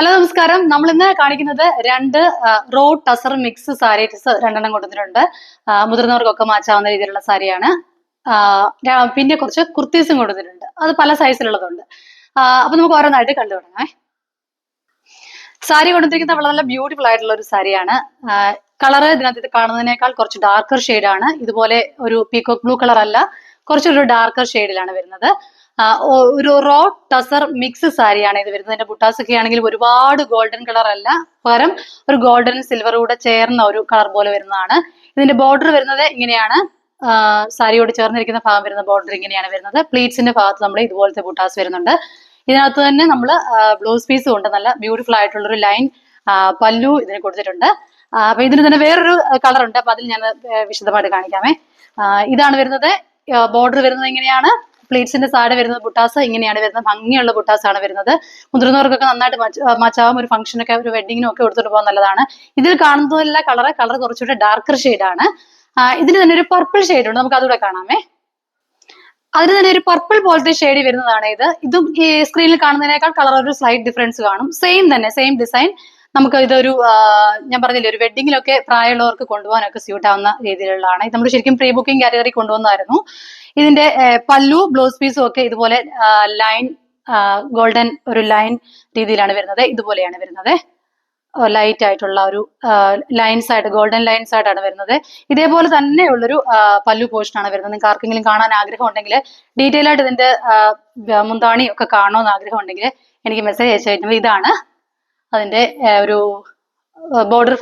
Hello നമസ്കാരം. നമ്മൾ ഇന്ന് കാണിക്കുന്നത് രണ്ട് റോ ടസർ മിക്സ് സാരീസ് രണ്ടെണ്ണം കൊടുത്തിട്ടുണ്ട് മുതിർന്നവർക്കൊക്കെ മാച്ചാവുന്ന രീതിയിലുള്ള സാരിയാണ്. പിന്നെ കുറച്ച് കുർത്തീസും കൊടുത്തിട്ടുണ്ട് അത് പല സൈസിലുള്ളതുണ്ട്. അപ്പൊ നമുക്ക് ഓരോന്നായിട്ട് കണ്ടു തുടങ്ങാം സാരി കൊണ്ടുവന്നിരിക്കുന്നത് വളരെ നല്ല ബ്യൂട്ടിഫുൾ ആയിട്ടുള്ള ഒരു സാരിയാണ്. കളറ് ഇതിനകത്ത് കാണുന്നതിനേക്കാൾ കുറച്ച് ഡാർക്കർ ആണ്. ഇതുപോലെ ഒരു പീക്കോക്ക് ബ്ലൂ കളർ അല്ല കുറച്ചൊരു ഡാർക്കർ ഷെയ്ഡിലാണ് വരുന്നത്. ഒരു റോ ടസർ മിക്സ് സാരിയാണ് ഇത് വരുന്നത്. ഇതിന്റെ ബുട്ടാസ് ഒക്കെ ആണെങ്കിൽ ഒരുപാട് ഗോൾഡൻ കളർ അല്ല. പകരം ഒരു ഗോൾഡൻ സിൽവർ കൂടെ ചേർന്ന ഒരു കളർ പോലെ വരുന്നതാണ്. ഇതിന്റെ ബോർഡർ വരുന്നത് ഇങ്ങനെയാണ്. സാരിയോട് ചേർന്നിരിക്കുന്ന ഭാഗം വരുന്ന ബോർഡർ ഇങ്ങനെയാണ് വരുന്നത്. പ്ലീറ്റ്സിന്റെ ഭാഗത്ത് നമ്മൾ ഇതുപോലത്തെ ബുട്ടാസ് വരുന്നുണ്ട്. ഇതിനകത്ത് തന്നെ നമ്മൾ ബ്ലൗസ് പീസ് കൊണ്ട് നല്ല ബ്യൂട്ടിഫുൾ ആയിട്ടുള്ള ഒരു ലൈൻ പല്ലു ഇതിന് കൊടുത്തിട്ടുണ്ട്. അപ്പൊ ഇതിന് തന്നെ വേറൊരു കളർ ഉണ്ട്. അപ്പൊ അതിൽ ഞാൻ വിശദമായിട്ട് കാണിക്കാമേ. ഇതാണ് വരുന്നത്. ബോർഡർ വരുന്നത് ഇങ്ങനെയാണ് പ്ലീറ്റ്സിന്റെ സാഡ് വരുന്നത് ബുട്ടാസ് ഇങ്ങനെയാണ് വരുന്നത്. ഭംഗിയുള്ള ബുട്ടാസ് ആണ് വരുന്നത്. മുതിർന്നവർക്കൊക്കെ നന്നായിട്ട് മച്ചാവും ഒരു ഫംഗ്ഷനൊക്കെ ഒരു വെഡിങ്ങിനും ഒക്കെ എടുത്തിട്ട് പോകാൻ നല്ലതാണ്. ഇതിൽ കാണുന്നതല്ല കളർ കളർ കുറച്ചുകൂടെ ഡാർക്കർ ആണ്. ഇതിന് തന്നെ ഒരു പർപ്പിൾ ഷെയ്ഡ് ഉണ്ട്. നമുക്ക് അതുകൂടെ കാണാമേ. അതിന് തന്നെ ഒരു പർപ്പിൾ പോലത്തെ ഷെയ്ഡ് വരുന്നതാണ് ഇത്. ഇതും ഈ സ്ക്രീനിൽ കാണുന്നതിനേക്കാൾ കളർ ഒരു സ്ലൈറ്റ് ഡിഫറൻസ് കാണും. സെയിം തന്നെ സെയിം ഡിസൈൻ നമുക്ക് ഇതൊരു ഞാൻ പറഞ്ഞില്ലേ ഒരു വെഡിങ്ങിലൊക്കെ പ്രായമുള്ളവർക്ക് കൊണ്ടുപോകാനൊക്കെ സ്യൂട്ട് ആവുന്ന രീതിയിലുള്ളതാണ്. ഇത് നമ്മൾ ശരിക്കും പ്രീ ബുക്കിംഗ് കാറ്റഗറി കൊണ്ടുവന്നായിരുന്നു. ഇതിന്റെ പല്ലു ബ്ലൗസ് പീസും ഒക്കെ ഇതുപോലെ ലൈൻ ഗോൾഡൻ ഒരു ലൈൻ രീതിയിലാണ് വരുന്നത്. ഇതുപോലെയാണ് വരുന്നത്. ലൈറ്റ് ആയിട്ടുള്ള ഒരു ലൈൻസ് ആയിട്ട് ഗോൾഡൻ ലൈൻസ് ആയിട്ടാണ് വരുന്നത്. ഇതേപോലെ തന്നെയുള്ളൊരു പല്ലു പോർഷൻ ആണ് വരുന്നത്. നിങ്ങൾക്ക് ആർക്കെങ്കിലും കാണാൻ ആഗ്രഹം ഉണ്ടെങ്കിൽ ഡീറ്റെയിൽ ആയിട്ട് ഇതിന്റെ മുന്താണി ഒക്കെ കാണണമെന്ന് ആഗ്രഹം ഉണ്ടെങ്കിൽ എനിക്ക് മെസ്സേജ് അയച്ചു ഇതാണ്. അതിന്റെ ഒരു ബോർഡർ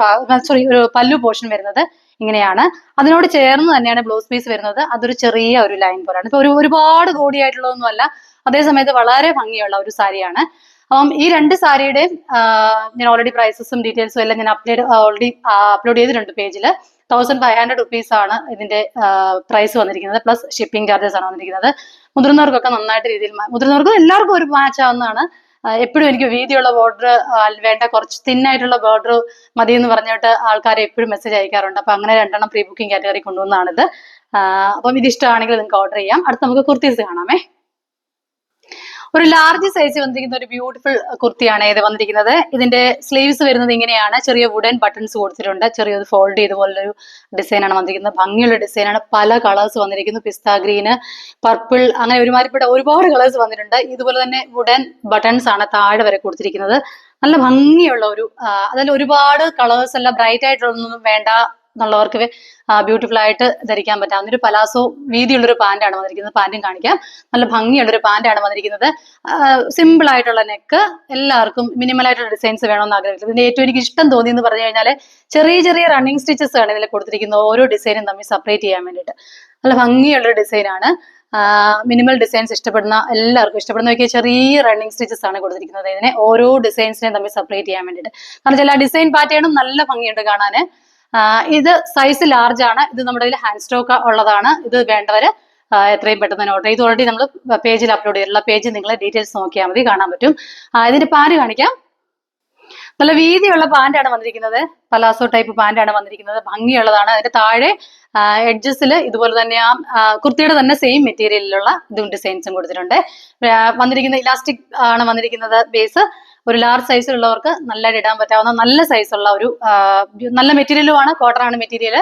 സോറി ഒരു പല്ലു പോർഷൻ വരുന്നത് ഇങ്ങനെയാണ്. അതിനോട് ചേർന്ന് തന്നെയാണ് ബ്ലൗസ് പീസ് വരുന്നത്. അതൊരു ചെറിയ ഒരു ലൈൻ പോലെയാണ് ഇപ്പൊ ഒരു ഒരുപാട് കോടിയായിട്ടുള്ളതൊന്നും അല്ല അതേസമയത്ത് വളരെ ഭംഗിയുള്ള ഒരു സാരിയാണ്. അപ്പം ഈ രണ്ട് സാരിയുടെയും ഞാൻ ഓൾറെഡി പ്രൈസസും ഡീറ്റെയിൽസും എല്ലാം ഞാൻ അപ്ലോഡ് ഓൾറെഡി അപ്ലോഡ് ചെയ്തിട്ടുണ്ട് പേജിൽ തൗസൻഡ് ഫൈവ് ഹൺഡ്രഡ് റുപ്പീസ് ആണ് ഇതിന്റെ പ്രൈസ് വന്നിരിക്കുന്നത്. പ്ലസ് ഷിപ്പിംഗ് ചാർജസ് ആണ് വന്നിരിക്കുന്നത്. മുതിർന്നവർക്കൊക്കെ നന്നായിട്ട് രീതിയിൽ മുതിർന്നവർക്കും എല്ലാവർക്കും ഒരു മാച്ച് ആവുന്നതാണ്. എപ്പോഴും എനിക്ക് വീതിയുള്ള ബോർഡർ വേണ്ട കുറച്ച് തിന്നായിട്ടുള്ള ബോർഡർ മതി എന്ന് പറഞ്ഞിട്ട് ആൾക്കാർ എപ്പോഴും മെസ്സേജ് അയക്കാറുണ്ട്. അപ്പൊ അങ്ങനെ രണ്ടെണ്ണം പ്രീ ബുക്കിംഗ് കാറ്റഗറി കൊണ്ടുവന്നാണിത് അപ്പം ഇത് ഇഷ്ടമാണെങ്കിൽ നിങ്ങൾക്ക് ഓർഡർ ചെയ്യാം. അടുത്ത് നമുക്ക് കുർത്തീസ് കാണാമേ. ഒരു ലാർജ് സൈസ് വന്നിരിക്കുന്ന ഒരു ബ്യൂട്ടിഫുൾ കുർത്തിയാണ് ഇത് വന്നിരിക്കുന്നത്. ഇതിന്റെ സ്ലീവ്സ് വരുന്നത് ഇങ്ങനെയാണ്. ചെറിയ വുഡൻ ബട്ടൺസ് കൊടുത്തിട്ടുണ്ട്. ചെറിയൊരു ഫോൾഡ് ചെയ്ത പോലൊരു ഡിസൈനാണ് വന്നിരിക്കുന്നത്. ഭംഗിയുള്ള ഡിസൈനാണ് പല കളേഴ്സ് വന്നിരിക്കുന്നു. പിസ്ത ഗ്രീന് പർപ്പിൾ അങ്ങനെ ഒരുമാതിരിപ്പെട്ട ഒരുപാട് കളേഴ്സ് വന്നിട്ടുണ്ട്. ഇതുപോലെ തന്നെ വുഡൻ ബട്ടൺസ് ആണ് താഴെ വരെ കൊടുത്തിരിക്കുന്നത്. നല്ല ഭംഗിയുള്ള ഒരു അതായത് ഒരുപാട് കളേഴ്സ് എല്ലാം ബ്രൈറ്റ് ആയിട്ടുള്ളതൊന്നും വേണ്ട എന്നുള്ളവർക്ക് ബ്യൂട്ടിഫുൾ ആയിട്ട് ധരിക്കാൻ പറ്റാവുന്ന ഒരു പലാസോ വീതിയുള്ളൊരു പാന്റാണ് വന്നിരിക്കുന്നത്. പാന്റും കാണിക്കാം. നല്ല ഭംഗിയുള്ളൊരു പാന്റാണ് വന്നിരിക്കുന്നത്. സിമ്പിൾ ആയിട്ടുള്ള നെക്ക് എല്ലാവർക്കും മിനിമൽ ആയിട്ടുള്ള ഡിസൈൻസ് വേണമെന്ന് ആഗ്രഹിക്കുന്നത് ഇതിന്റെ ഏറ്റവും എനിക്ക് ഇഷ്ടം തോന്നി എന്ന് പറഞ്ഞു കഴിഞ്ഞാൽ ചെറിയ ചെറിയ റണ്ണിങ് സ്റ്റിച്ചസ് ആണ് ഇതിൽ കൊടുത്തിരിക്കുന്നത്. ഓരോ ഡിസൈനും തമ്മിൽ സെപ്പറേറ്റ് ചെയ്യാൻ വേണ്ടിയിട്ട്. നല്ല ഭംഗിയുള്ള ഡിസൈനാണ് മിനിമൽ ഡിസൈൻസ് ഇഷ്ടപ്പെടുന്ന എല്ലാവർക്കും ഇഷ്ടപ്പെടുന്നവയ്ക്ക് ചെറിയ റണ്ണിങ് സ്റ്റിച്ചസ് ആണ് കൊടുത്തിരിക്കുന്നത്. ഇതിനെ ഓരോ ഡിസൈൻസിനെയും തമ്മിൽ സെപ്പറേറ്റ് ചെയ്യാൻ വേണ്ടിയിട്ട്. കാരണം ചില ഡിസൈൻ പാറ്റേണും നല്ല ഭംഗിയുണ്ട് കാണാൻ ഇത് സൈസ് ലാർജ് ആണ്. ഇത് നമ്മുടെ കയ്യിൽ ഹാൻഡ് സ്റ്റോക്ക് ഉള്ളതാണ്. ഇത് വേണ്ടവര് ആ, എത്രയും പെട്ടെന്ന് ഓർഡർ ഇത് ഓൾറെഡി നമ്മൾ പേജിൽ അപ്ലോഡ് ചെയ്തിട്ടുള്ള പേജ് നിങ്ങൾ ഡീറ്റെയിൽസ് നോക്കിയാൽ മതി. കാണാൻ പറ്റും. ഇതിന്റെ പാൽ കാണിക്കാം? നല്ല വീതിയുള്ള പാന്റാണ് വന്നിരിക്കുന്നത്. പലാസോ ടൈപ്പ് പാന്റാണ് വന്നിരിക്കുന്നത്. ഭംഗിയുള്ളതാണ്. അതിന്റെ താഴെ എഡ്ജസിൽ ഇതുപോലെ തന്നെ ആ കുർത്തിയുടെ തന്നെ സെയിം മെറ്റീരിയലിലുള്ള ഇതും ഡിസൈൻസും കൊടുത്തിട്ടുണ്ട്. വന്നിരിക്കുന്ന ഇലാസ്റ്റിക് ആണ് വന്നിരിക്കുന്നത് ബേസ് ഒരു ലാർജ് സൈസിലുള്ളവർക്ക് നല്ല ഇടാൻ പറ്റാവുന്ന നല്ല സൈസുള്ള ഒരു നല്ല മെറ്റീരിയലുമാണ് കോട്ടൺ ആണ്. മെറ്റീരിയൽ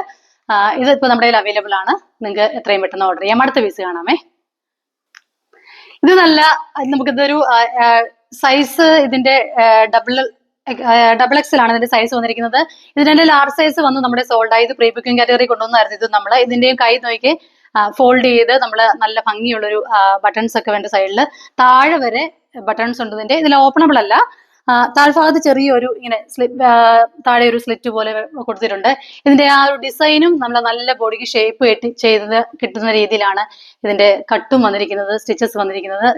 ഇത് ഇപ്പൊ നമ്മുടെ കയ്യിൽ അവൈലബിൾ ആണ്. നിങ്ങൾക്ക് എത്രയും പെട്ടെന്ന് ഓർഡർ ചെയ്യാം. അടുത്ത പീസ് കാണാമേ. ഇത് നല്ല നമുക്കിതൊരു സൈസ് ഇതിന്റെ ഡബിൾ ഡബിൾ എക്സൽ ആണ് ഇതിന്റെ സൈസ് വന്നിരിക്കുന്നത്. ഇതിന്റെ ലാർജ് സൈസ് വന്ന് നമ്മുടെ സോൾഡ് ആയത് പ്രീ ബുക്കിംഗ് കാറ്റഗറി കൊണ്ടുവന്നായിരുന്നു ഇത് നമ്മൾ ഇതിന്റെയും കൈ നോക്കി ഫോൾഡ് ചെയ്ത് നമ്മൾ നല്ല ഭംഗിയുള്ളൊരു ബട്ടൺസ് ഒക്കെ വേണ്ട സൈഡിൽ താഴെ വരെ ബട്ടൺസ് ഉണ്ട് ഇതിന്റെ. ഇതിൽ ഓപ്പണബിൾ അല്ല. താഴ്ഭാഗത്ത് ചെറിയൊരു ഇങ്ങനെ സ്ലിപ്പ് താഴെ ഒരു സ്ലിറ്റ് പോലെ കൊടുത്തിട്ടുണ്ട്. ഇതിന്റെ ആ ഒരു ഡിസൈനും നമ്മൾ നല്ല ബോഡിക്ക് ഷേപ്പ് കെട്ടി ചെയ്തത് കിട്ടുന്ന രീതിയിലാണ് ഇതിന്റെ കട്ടും വന്നിരിക്കുന്നത് സ്റ്റിച്ചസ് വന്നിരിക്കുന്നത്.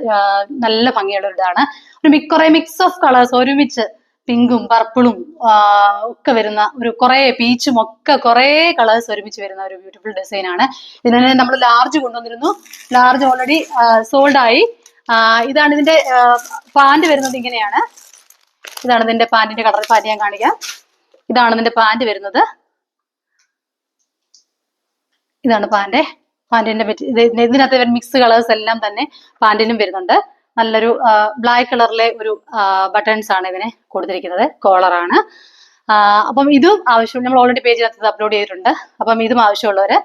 നല്ല ഭംഗിയുള്ള ഒരു ഇതാണ് ഒരു മിക് മിക്സ് ഓഫ് കളേഴ്സ് ഒരുമിച്ച് പിങ്കും പർപ്പിളും ഒക്കെ വരുന്ന ഒരു കുറെ പീച്ചും ഒക്കെ കുറെ കളേഴ്സ് ഒരുമിച്ച് വരുന്ന ഒരു ബ്യൂട്ടിഫുൾ ഡിസൈൻ ആണ് ഇതിനെ നമ്മൾ ലാർജ് കൊണ്ടുവന്നിരുന്നു. ലാർജ് ഓൾറെഡി സോൾഡ് ആയി ഇതാണ് ഇതിന്റെ പാന്റ് വരുന്നത് ഇങ്ങനെയാണ്. ഇതാണ് ഇതിന്റെ പാന്റിന്റെ കളർ പാന്റ് ഞാൻ കാണിക്കാം. ഇതാണ് ഇതിന്റെ പാന്റ് വരുന്നത്. ഇതാണ് പാന്റിന്റെ മെറ്റീരിയൽ ഇതിനകത്ത് മിക്സ് കളേഴ്സ് എല്ലാം തന്നെ പാൻറിനും വരുന്നുണ്ട്. നല്ലൊരു ബ്ലാക്ക് കളറിലെ ഒരു ബട്ടൺസ് ആണ് ഇതിനെ കൊടുത്തിരിക്കുന്നത്. കോളറാണ് അപ്പം ഇതും ആവശ്യം നമ്മൾ ഓൾറെഡി പേജിനകത്ത് അപ്ലോഡ് ചെയ്തിട്ടുണ്ട്. അപ്പം ഇതും ആവശ്യമുള്ളവർ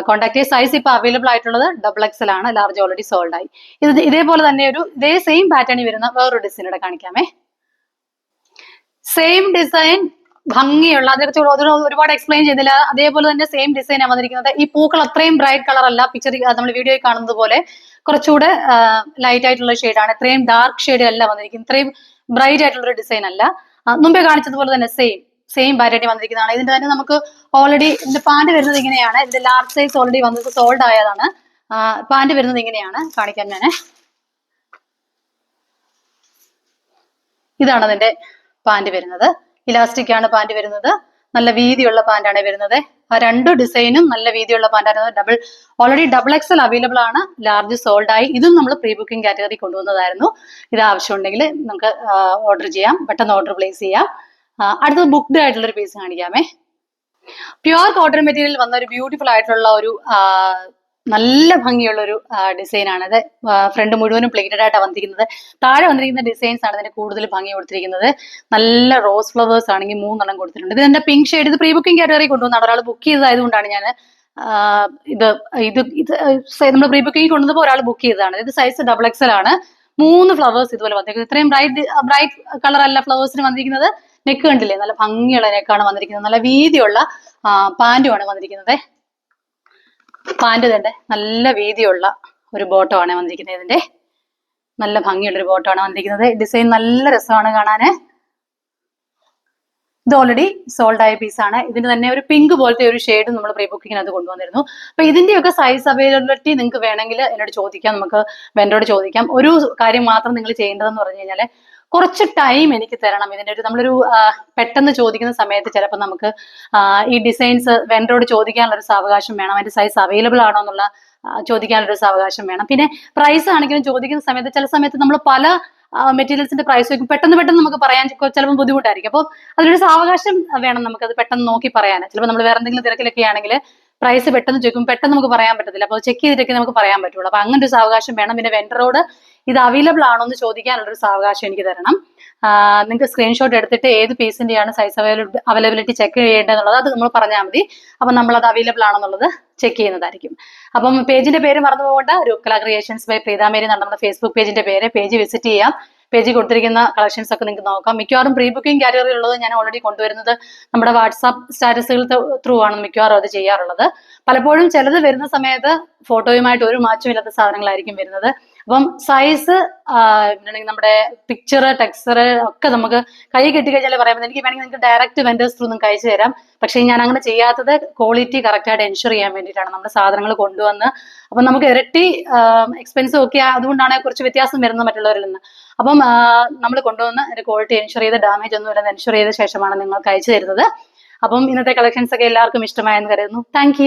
കോൺടാക്ട് സൈസ് ഇപ്പോൾ അവൈലബിൾ ആയിട്ടുള്ളത് ഡബിൾ എക്സൽ ആണ്. ലാർജ് ഓൾറെഡി സോൾഡ് ആയി. ഇത് ഇതേപോലെ തന്നെ ഒരു ഇതേ സെയിം പാറ്റേണിൽ വരുന്ന വേറൊരു ഡിസൈൻ ഇവിടെ കാണിക്കാമേ. സെയിം ഡിസൈൻ ഭംഗിയുള്ള അതിനെക്കുറിച്ച് ഒരു- ഒരുപാട് എക്സ്പ്ലെയിൻ ചെയ്തില്ല. അതേപോലെ തന്നെ സെയിം ഡിസൈൻ ആണ് വന്നിരിക്കുന്നത്. ഈ പൂക്കൾ അത്രയും ബ്രൈറ്റ് കളർ അല്ല. പിക്ചർ നമ്മൾ വീഡിയോയിൽ കാണുന്നത് പോലെ കുറച്ചുകൂടെ ലൈറ്റ് ആയിട്ടുള്ള ഷെയ്ഡാണ് ഇത്രയും ഡാർക്ക് ഷെയ്ഡ് അല്ല വന്നിരിക്കുന്നത്. ഇത്രയും ബ്രൈറ്റ് ആയിട്ടുള്ള ഒരു ഡിസൈൻ അല്ല മുമ്പേ കാണിച്ചതുപോലെ തന്നെ സെയിം സെയിം പാറ്റേണി വന്നിരിക്കുന്നതാണ്. ഇതിന്റെ തന്നെ നമുക്ക് ഓൾറെഡി ഇതിന്റെ പാന്റ് വരുന്നത് ഇങ്ങനെയാണ്. ഇതിന്റെ ലാർജ് സൈസ് ഓൾറെഡി വന്നത് സോൾഡ് ആയതാണ്. പാന്റ് വരുന്നത് ഇങ്ങനെയാണ് കാണിക്കാൻ ഞാൻ ഇതാണ് അതിന്റെ പാന്റ് വരുന്നത്. ഇലാസ്റ്റിക് ആണ് പാന്റ് വരുന്നത്. നല്ല വീതിയുള്ള പാന്റാണ് വരുന്നത്. ആ രണ്ട് ഡിസൈനും നല്ല വീതിയുള്ള പാന്റാണ് double already double XL available ആണ്. ലാർജ് സോൾഡ് ആയി. ഇതും നമ്മൾ പ്രീ ബുക്കിംഗ് കാറ്റഗറി കൊണ്ടുവന്നതായിരുന്നു. ഇത് ആവശ്യമുണ്ടെങ്കിൽ നമുക്ക് ഓർഡർ ചെയ്യാം. പെട്ടെന്ന് ഓർഡർ പ്ലേസ് ചെയ്യാം. അടുത്തത് ബുക്ക്ഡ് ആയിട്ടുള്ള ഒരു പീസ് കാണിക്കാമേ. പ്യുവർ കോട്ടൺ മെറ്റീരിയൽ വന്ന ഒരു ബ്യൂട്ടിഫുൾ ആയിട്ടുള്ള ഒരു നല്ല ഭംഗിയുള്ള ഒരു ഡിസൈൻ ആണ് ഇത് ഫ്രണ്ട് മുഴുവനും പ്ലേറ്റഡ് ആയിട്ടാണ് വന്നിരിക്കുന്നത്. താഴെ വന്നിരിക്കുന്ന ഡിസൈൻസ് ആണ് ഇതിന് കൂടുതൽ ഭംഗി കൊടുത്തിരിക്കുന്നത്. നല്ല റോസ് ഫ്ലവേഴ്സ് ആണെങ്കിൽ മൂന്നെണ്ണം കൊടുത്തിട്ടുണ്ട്. ഇത് എന്റെ പിങ്ക് ഷെയ്ഡ്. ഇത് പ്രീ ബുക്കിംഗ് കാറ്റഗറി കൊണ്ടുവന്നാണ് ഒരാൾ ബുക്ക് ചെയ്തതായതുകൊണ്ടാണ് ഞാൻ ഇത് ഇത് ഇത് നമ്മൾ പ്രീ ബുക്കിംഗ് കൊണ്ടുവന്നപ്പോൾ ഒരാൾ ബുക്ക് ചെയ്തതാണ്. ഇത് സൈസ് ഡബിൾ എക്സൽ ആണ്. മൂന്ന് ഫ്ലവേഴ്സ് ഇതുപോലെ വന്നിരിക്കുന്നത്. ഇത്രയും ബ്രൈറ്റ് ബ്രൈറ്റ് കളർ അല്ല ഫ്ലവേഴ്സിന് വന്നിരിക്കുന്നത്. നെക്ക് കണ്ടില്ലേ? നല്ല ഭംഗിയുള്ള നെക്കാണ് വന്നിരിക്കുന്നത്. നല്ല വീതിയുള്ള പാന്റുമാണ് വന്നിരിക്കുന്നത്. പാന്റ് തന്നെ നല്ല വീതിയുള്ള ഒരു ബോട്ടമാണ് വന്നിരിക്കുന്നത് ഇതിന്റെ. നല്ല ഭംഗിയുള്ള ഒരു ബോട്ടമാണ് വന്നിരിക്കുന്നത്. ഡിസൈൻ നല്ല രസമാണ് കാണാന്. ഇത് ഓൾറെഡി സോൾഡ് ആയ പീസ് ആണ്. ഇതിന് തന്നെ ഒരു പിങ്ക് പോലത്തെ ഒരു ഷെയ്ഡ് നമ്മൾ പ്രീ ബുക്കിങ്ങിനകത്ത് കൊണ്ടുവന്നിരുന്നു. അപ്പൊ ഇതിന്റെയൊക്കെ സൈസ് അവൈലബിലിറ്റി നിങ്ങൾക്ക് വേണമെങ്കിൽ എന്നോട് ചോദിക്കാം. നമുക്ക് വെൻഡോട് ചോദിക്കാം. ഒരു കാര്യം മാത്രം നിങ്ങൾ ചെയ്യേണ്ടതെന്ന് പറഞ്ഞു കഴിഞ്ഞാൽ കുറച്ച് ടൈം എനിക്ക് തരണം. ഇതിന്റെ ഒരു നമ്മളൊരു പെട്ടെന്ന് ചോദിക്കുന്ന സമയത്ത് ചിലപ്പോൾ നമുക്ക് ഈ ഡിസൈൻസ് വെൻഡറോട് ചോദിക്കാനുള്ള ഒരു സാവകാശം വേണം. അതിന്റെ സൈസ് അവൈലബിൾ ആണോ എന്നുള്ള ചോദിക്കാനുള്ള ഒരു സാവകാശം വേണം. പിന്നെ പ്രൈസ് ആണെങ്കിലും ചോദിക്കുന്ന സമയത്ത് ചില സമയത്ത് നമ്മൾ പല മെറ്റീരിയൽസിന്റെ പ്രൈസ് വയ്ക്കും പെട്ടെന്ന് പെട്ടെന്ന് നമുക്ക് പറയാൻ ചിലപ്പോൾ ബുദ്ധിമുട്ടായിരിക്കും. അപ്പോൾ അതിനൊരു സാവകാശം വേണം നമുക്ക് അത് പെട്ടെന്ന് നോക്കി പറയാൻ ചിലപ്പോൾ നമ്മൾ വേറെ എന്തെങ്കിലും തിരക്കിലൊക്കെ ആണെങ്കിൽ പ്രൈസ് പെട്ടെന്ന് ചോദിക്കും പെട്ടെന്ന് നമുക്ക് പറയാൻ പറ്റത്തില്ല. അപ്പോൾ ചെക്ക് ചെയ്തിട്ടൊക്കെ നമുക്ക് പറയാൻ പറ്റുള്ളൂ. അപ്പോൾ അങ്ങനെ ഒരു സാവകാശം വേണം. പിന്നെ വെൻഡറോട് ഇത് അവൈലബിൾ ആണോ എന്ന് ചോദിക്കാനുള്ള ഒരു സാവകാശം എനിക്ക് തരണം. നിങ്ങൾക്ക് സ്ക്രീൻഷോട്ട് എടുത്തിട്ട് ഏത് പീസിന്റെയാണ് സൈസ് അവൈലബിലിറ്റി ചെക്ക് ചെയ്യേണ്ടതെന്നുള്ളത് അത് നമ്മൾ പറഞ്ഞാൽ മതി. അപ്പം നമ്മൾ അത് അവൈലബിൾ ആണെന്നുള്ളത് ചെക്ക് ചെയ്യുന്നതായിരിക്കും. അപ്പം പേജിന്റെ പേര് മറന്നു പോകേണ്ട. രൂപകല ക്രിയേഷൻസ് ബൈ പ്രീതാമേരി എന്നാണ് നമ്മുടെ ഫേസ്ബുക്ക് പേജിന്റെ പേര്. പേജ് വിസിറ്റ് ചെയ്യാം. പേജ് കൊടുത്തിരിക്കുന്ന കളക്ഷൻസ് ഒക്കെ നിങ്ങൾക്ക് നോക്കാം. മിക്കവാറും പ്രീ ബുക്കിംഗ് കാറ്റഗറി ഉള്ളത് ഞാൻ ഓൾറെഡി കൊണ്ടുവരുന്നത് നമ്മുടെ വാട്സാപ്പ് സ്റ്റാറ്റസുകൾ ത്രൂ ആണ് മിക്കവാറും അത് ചെയ്യാറുള്ളത്. പലപ്പോഴും ചിലത് വരുന്ന സമയത്ത് ഫോട്ടോയുമായിട്ട് ഒരു മാറ്റമില്ലാത്ത സാധനങ്ങളായിരിക്കും വരുന്നത്. അപ്പം സൈസ് നമ്മുടെ പിക്ചർ ടെക്സ്ചർ ഒക്കെ നമുക്ക് കൈ കിട്ടിക്കഴിഞ്ഞാൽ കഴിഞ്ഞാൽ പറയാം എനിക്ക് വേണമെങ്കിൽ നിങ്ങൾക്ക് ഡയറക്റ്റ് വെൻഡേഴ്സ് ത്രൂ നിങ്ങൾക്ക് അയച്ചു തരാം. പക്ഷേ ഞാൻ അങ്ങനെ ചെയ്യാത്തത് ക്വാളിറ്റി കറക്റ്റായിട്ട് എൻഷുർ ചെയ്യാൻ വേണ്ടിയിട്ടാണ് നമ്മുടെ സാധനങ്ങൾ കൊണ്ടുവന്ന്. അപ്പം നമുക്ക് ഇരട്ടി എക്സ്പെൻസ് ഒക്കെ അതുകൊണ്ടാണ് കുറച്ച് വ്യത്യാസം വരുന്നത് മറ്റുള്ളവരിൽ നിന്ന്. അപ്പം നമ്മൾ കൊണ്ടുവന്ന് അതിന്റെ ക്വാളിറ്റി എൻഷുർ ചെയ്ത് ഡാമേജ് ഒന്നും ഇല്ലെന്ന് എൻഷുർ ചെയ്ത ശേഷമാണ് നിങ്ങൾക്ക് അയച്ചു തരുന്നത്. അപ്പം ഇന്നത്തെ കളക്ഷൻസ് ഒക്കെ എല്ലാവർക്കും ഇഷ്ടമായെന്ന് കരുതുന്നു. താങ്ക്